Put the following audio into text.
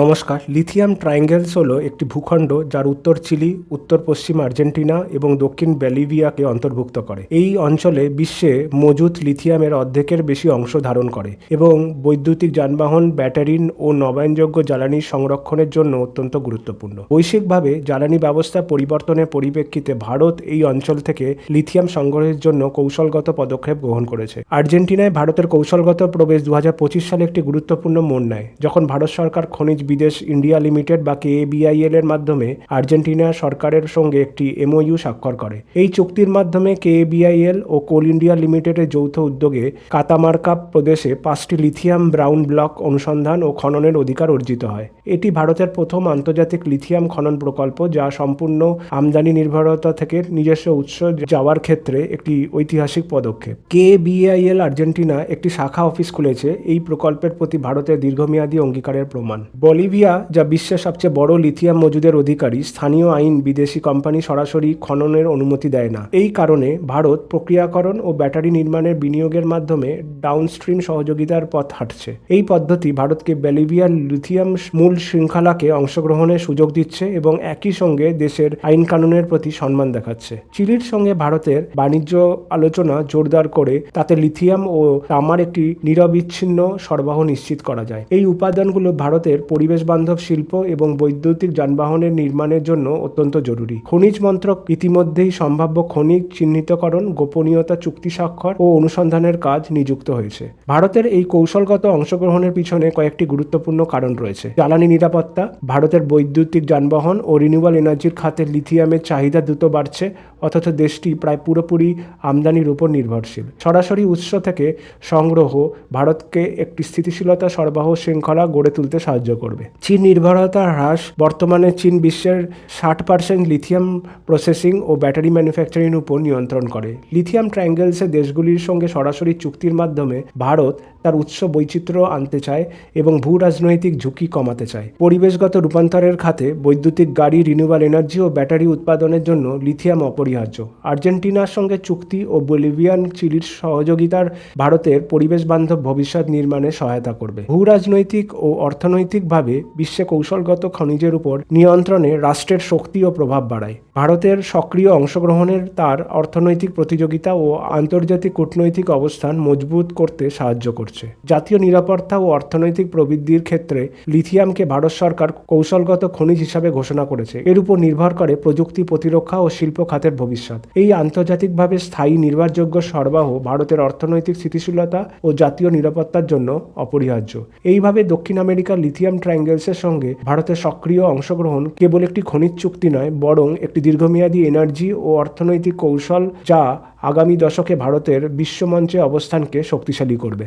নমস্কার, lithium triangles হলো একটি ভূখণ্ড যার উত্তর চিলি, উত্তর পশ্চিম আর্জেন্টিনা এবং দক্ষিণ বলিভিয়াকে অন্তর্ভুক্ত করে। এই অঞ্চলে বিশ্বে মজুত লিথিয়ামের অর্ধেকের বেশি অংশ ধারণ করে এবং বৈদ্যুতিক যানবাহন ব্যাটারি ও নবায়নযোগ্য জ্বালানি সংরক্ষণের জন্য অত্যন্ত গুরুত্বপূর্ণ। বৈশ্বিকভাবে জ্বালানি ব্যবস্থা পরিবর্তনের পরিপ্রেক্ষিতে ভারত এই অঞ্চল থেকে লিথিয়াম সংগ্রহের জন্য কৌশলগত পদক্ষেপ গ্রহণ করেছে। আর্জেন্টিনায় ভারতের কৌশলগত প্রবেশ দু হাজার পঁচিশ সালে একটি গুরুত্বপূর্ণ মোড় নেয়, যখন ভারত সরকার খনিজ বিদেশ ইন্ডিয়া লিমিটেড বা কেএবিআইএল এর মাধ্যমে আর্জেন্টিনা সরকারের সঙ্গে একটি এমওইউ স্বাক্ষর করে। এই চুক্তির মাধ্যমে কেএবিআইএল ও কোল ইন্ডিয়া লিমিটেডের যৌথ উদ্যোগে কাতামার্কা প্রদেশে পাঁচটি লিথিয়াম ব্রাউন ব্লক অনুসন্ধান ও খননের অধিকার অর্জিত হয়। এটি ভারতের প্রথম আন্তর্জাতিক লিথিয়াম খনন প্রকল্প যা সম্পূর্ণ আমদানি নির্ভরতা থেকে নিজস্ব উৎস যাওয়ার ক্ষেত্রে একটি ঐতিহাসিক পদক্ষেপ। কেবিআইএল আর্জেন্টিনা একটি শাখা অফিস খুলেছে। এই প্রকল্পের প্রতি ভারতের দীর্ঘমেয়াদী অঙ্গীকারের প্রমাণ। বলিভিয়া, যা বিশ্বের সবচেয়ে বড় লিথিয়াম মজুদের অধিকারী, স্থানীয় আইন বিদেশি কোম্পানি সরাসরি খননের অনুমতি দেয় না। এই কারণে ভারত প্রক্রিয়াকরণ ও ব্যাটারি নির্মাণের বিনিয়োগের মাধ্যমে ডাউনস্ট্রিম সহযোগিতার পথ হাঁটছে। এই পদ্ধতি ভারতকে বলিভিয়ার লিথিয়াম মূল শৃঙ্খলাকে অংশগ্রহণের সুযোগ দিচ্ছে এবং একই সঙ্গে দেশের আইন কানুনের প্রতি সম্মান দেখাচ্ছে। চিলির সঙ্গে ভারতের বাণিজ্য আলোচনা জোরদার করে তাতে লিথিয়াম ও তামার একটি নিরবিচ্ছিন্ন সরবরাহ নিশ্চিত করা যায়। এই উপাদানগুলো ভারতের পরিবেশ বান্ধব শিল্প এবং বৈদ্যুতিক যানবাহনের নির্মাণের জন্য অত্যন্ত জরুরি। খনিজ মন্ত্রক ইতিমধ্যেই সম্ভাব্য খনিজ চিহ্নিতকরণ, গোপনীয়তা চুক্তি স্বাক্ষর ও অনুসন্ধানের কাজ নিযুক্ত হয়েছে। ভারতের এই কৌশলগত অংশগ্রহণের পিছনে কয়েকটি গুরুত্বপূর্ণ কারণ রয়েছে। জ্বালানি নিরাপত্তা, ভারতের বৈদ্যুতিক যানবাহন ও রিনিউয়াল এনার্জির খাতে লিথিয়ামের চাহিদা দ্রুত বাড়ছে, অথচ দেশটি প্রায় পুরোপুরি আমদানির উপর নির্ভরশীল। সরাসরি উৎস থেকে সংগ্রহ ভারতকে একটি স্থিতিশীলতা সরবরাহ শৃঙ্খলা গড়ে তুলতে সাহায্য করবে। চীন নির্ভরতা হ্রাস, বর্তমানে চীন বিশ্বের ষাট পার্সেন্ট লিথিয়াম প্রসেসিং ও ব্যাটারি ম্যানুফ্যাকচারিং উপর নিয়ন্ত্রণ করে। লিথিয়াম ট্রায়াঙ্গেলসে দেশগুলির সঙ্গে সরাসরি চুক্তির মাধ্যমে ভারত তার উৎস বৈচিত্র্য আনতে চায় এবং ভূ রাজনৈতিক ঝুঁকি কমাতে চায়। পরিবেশগত রূপান্তরের খাতে বৈদ্যুতিক গাড়ি রিনিউয়াল এনার্জি ও ব্যাটারি উৎপাদনের জন্য লিথিয়াম অপরিহার্য। আর্জেন্টিনার সঙ্গে চুক্তি ও বলিভিয়ান চিলির সহযোগিতার ভারতের পরিবেশ বান্ধব ভবিষ্যৎ নির্মাণে সহায়তা করবে। ভূ রাজনৈতিক ও অর্থনৈতিকভাবে বিশ্বে কৌশলগত খনিজের উপর নিয়ন্ত্রণে রাষ্ট্রের শক্তি ও প্রভাব বাড়ায়। ভারতের সক্রিয় অংশগ্রহণের তার অর্থনৈতিক প্রতিযোগিতা ও আন্তর্জাতিক কূটনৈতিক অবস্থান মজবুত করতে সাহায্য করছে। জাতীয় নিরাপত্তা ও অর্থনৈতিক প্রবৃদ্ধির ক্ষেত্রে লিথিয়ামকে ভারত সরকার কৌশলগত খনিজ হিসাবে ঘোষণা করেছে। এর উপর নির্ভর করে প্রযুক্তি প্রতিরক্ষা ও শিল্প খাতের ভবিষ্যৎ। এই আন্তর্জাতিকভাবে স্থায়ী নির্ভরযোগ্য সরবরাহ ভারতের অর্থনৈতিক স্থিতিশীলতা ও জাতীয় নিরাপত্তার জন্য অপরিহার্য। এইভাবে দক্ষিণ আমেরিকার লিথিয়াম ট্রায়াঙ্গেলসের সঙ্গে ভারতের সক্রিয় অংশগ্রহণ কেবল একটি খনিজ চুক্তি নয়, বরং একটি দীর্ঘমেয়াদী এনার্জি ও অর্থনৈতিক কৌশল যা আগামী দশকে ভারতের বিশ্বমঞ্চে অবস্থানকে শক্তিশালী করবে।